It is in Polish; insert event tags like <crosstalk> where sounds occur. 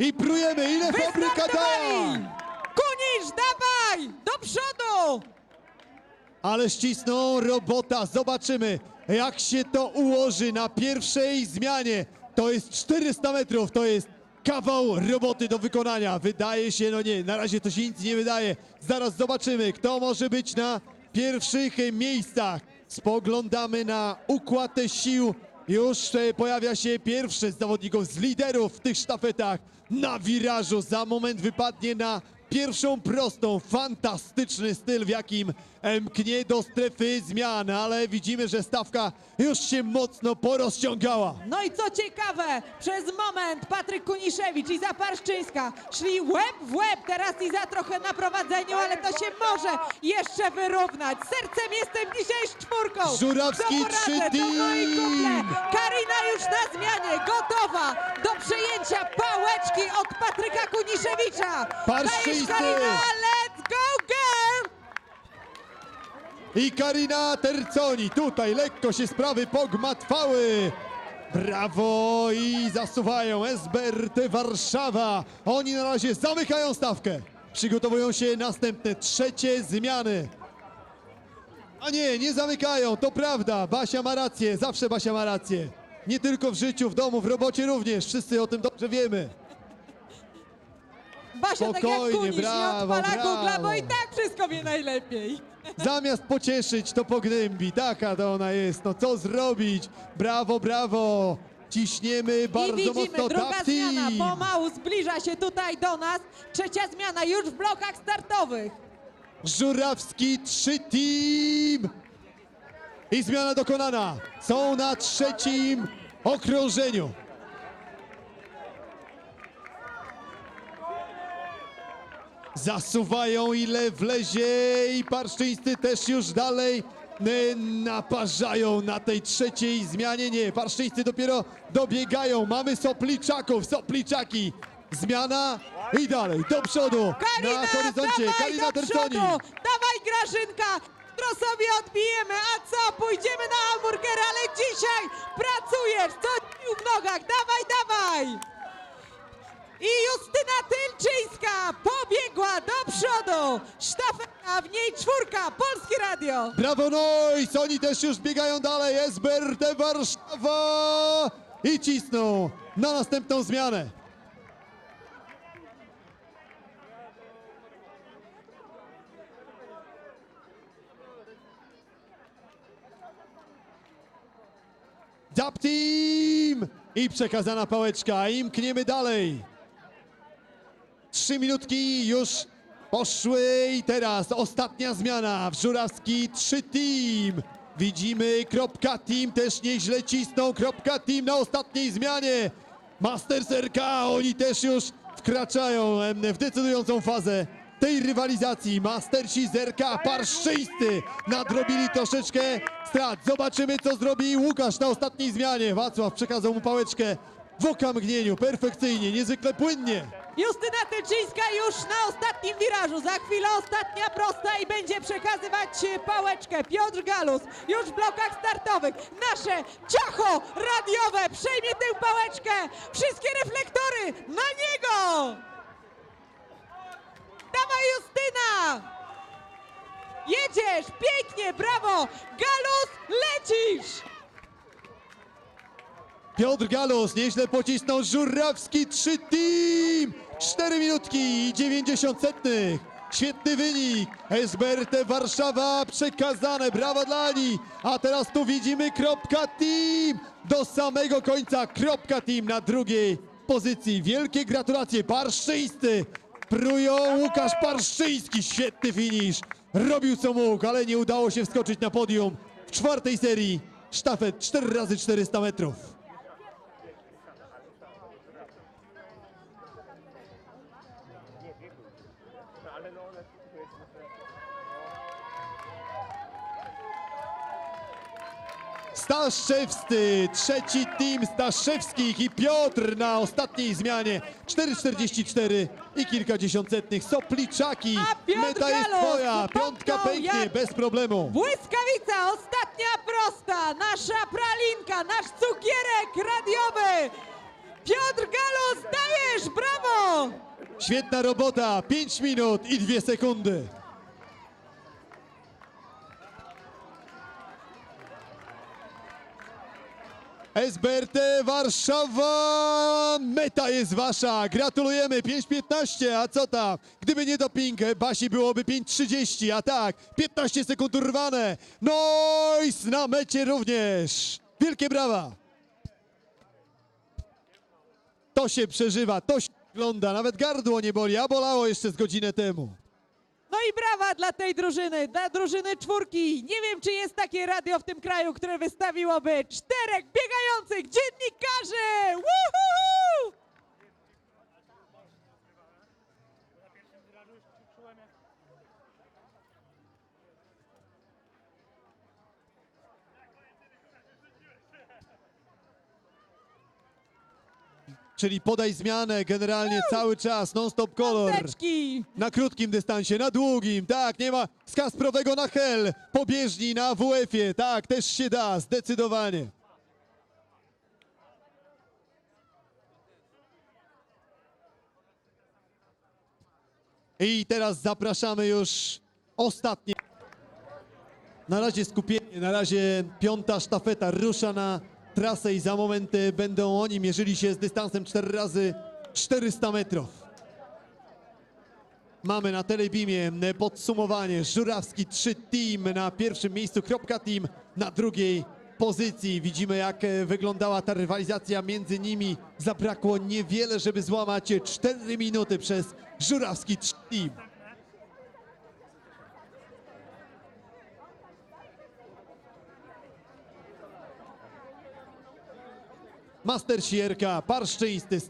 I prujemy, ile fabryka dała! Kunisz, dawaj! Do przodu! Ale ścisną robota, zobaczymy jak się to ułoży na pierwszej zmianie. To jest 400 metrów, to jest kawał roboty do wykonania. Wydaje się, no nie, na razie to się nic nie wydaje. Zaraz zobaczymy, kto może być na pierwszych miejscach. Spoglądamy na układ sił. Już e, pojawia się pierwszy z zawodników, z liderów w tych sztafetach na wirażu. Za moment wypadnie na pierwszą prostą. Fantastyczny styl, w jakim mknie do strefy zmian, ale widzimy, że stawka już się mocno porozciągała. No i co ciekawe, przez moment Patryk Kuniszewicz i Iza Parszczyńska szli łeb w łeb, teraz Iza trochę na prowadzeniu, ale to się może jeszcze wyrównać. Sercem jestem dzisiaj z czwórką. Żurawski, Co poradzę, trzy to moi team. kumple. Karina już na zmianie, gotowa do przejęcia pałeczki od Patryka Kuniszewicza. Dajesz, Karina, let's go girl! I Karina Terconi. Tutaj lekko się sprawy pogmatwały. Brawo i zasuwają SBRT Warszawa. Oni na razie zamykają stawkę. Przygotowują się następne trzecie zmiany. A nie, nie zamykają, to prawda. Basia ma rację, zawsze Basia ma rację. Nie tylko w życiu, w domu, w robocie również. Wszyscy o tym dobrze wiemy. Basia tak jak Spokojnie, Kunisz, brawo, nie odpala Google'a, bo brawo. i tak wszystko wie najlepiej. <laughs> Zamiast pocieszyć, to pognębi. Taka to ona jest. No co zrobić? Brawo, brawo. Ciśniemy bardzo I widzimy, mocno. druga zmiana team. pomału zbliża się tutaj do nas. Trzecia zmiana już w blokach startowych. Żurawski 3 team. I zmiana dokonana. Są na trzecim okrążeniu. Zasuwają ile wlezie i parszczyńscy też już dalej y, naparzają na tej trzeciej zmianie. Nie, parszczyńscy dopiero dobiegają. Mamy sopliczaków, sopliczaki. Zmiana i dalej, do przodu. Na horyzoncie, dawaj Karina do Terconi. Dawaj Grażynka! Jutro sobie odbijemy, a co? Pójdziemy na hamburgery, ale dzisiaj pracujesz! Co w nogach? Dawaj, dawaj! I Justyna Tylczyńska pobiegła do przodu! Sztafeta, w niej czwórka, Polskie Radio! Brawo Nois! Oni też już biegają dalej. SBRT Warszawa! I cisną na następną zmianę. Zap Team! I przekazana pałeczka. I dalej. Trzy minutki już poszły i teraz ostatnia zmiana w Żurawski 3 team. Widzimy kropka team też nieźle cisną. Kropka team na ostatniej zmianie. Masters RK, oni też już wkraczają w decydującą fazę tej rywalizacji. Mastersi z RK, parszczyńscy nadrobili troszeczkę strat. Zobaczymy co zrobi Łukasz na ostatniej zmianie. Wacław przekazał mu pałeczkę w okamgnieniu, perfekcyjnie, niezwykle płynnie. Justyna Tylczyńska już na ostatnim wirażu. Za chwilę ostatnia prosta i będzie przekazywać e, pałeczkę. Piotr Galus już w blokach startowych. Nasze ciacho radiowe przejmie tę pałeczkę. Wszystkie reflektory na niego! Dawaj Justyna! Jedziesz! Pięknie! Brawo! Galus, lecisz! Piotr Galus nieźle pocisnął Żurawski 3 team 4 minutki i 90 setnych Świetny wynik. SBRT Warszawa przekazane. Brawa dla Ani. A teraz tu widzimy kropka team. Do samego końca kropka team na drugiej pozycji. Wielkie gratulacje. Parszczyńscy prują Łukasz Parszczyński. Świetny finish. Robił co mógł, ale nie udało się wskoczyć na podium w czwartej serii. Sztafet 4 razy 400 metrów. Staszewscy, trzeci team Staszewskich i Piotr na ostatniej zmianie. 4,44 i kilkadziesiąt setnych. Sopliczaki, meta jest twoja. Piątka pęknie bez problemu. Błyskawica, ostatnia prosta, nasza pralinka, nasz cukierek radiowy. Piotr Galus, dajesz, brawo! Świetna robota, 5 minut i 2 sekundy. SBRT Warszawa, meta jest wasza, gratulujemy, 5.15, a co tam? Gdyby nie doping, Basi byłoby 5.30, a tak, 15 sekund urwane, noise na mecie również, wielkie brawa. To się przeżywa, to się ogląda, nawet gardło nie boli, a bolało jeszcze z godzinę temu. No i brawa dla tej drużyny, dla drużyny czwórki. Nie wiem, czy jest takie radio w tym kraju, które wystawiłoby czterech biegających dziennikarzy! Woohoo! Czyli podaj zmianę generalnie cały czas, non-stop kolor. Piąteczki! Na krótkim dystansie, na długim, tak, nie ma z Kasprowego na Hel, pobieżni na WF-ie, tak, też się da, zdecydowanie. I teraz zapraszamy już ostatnie. Na razie skupienie, na razie piąta sztafeta rusza na trasę i za moment będą oni mierzyli się z dystansem 4 razy 400 metrów. Mamy na Telebimie podsumowanie. Żurawski 3 team na pierwszym miejscu, kropka team na drugiej pozycji. Widzimy jak e, wyglądała ta rywalizacja między nimi. Zabrakło niewiele, żeby złamać 4 minuty przez Żurawski 3 team. Master Sierka, Parszczyństy,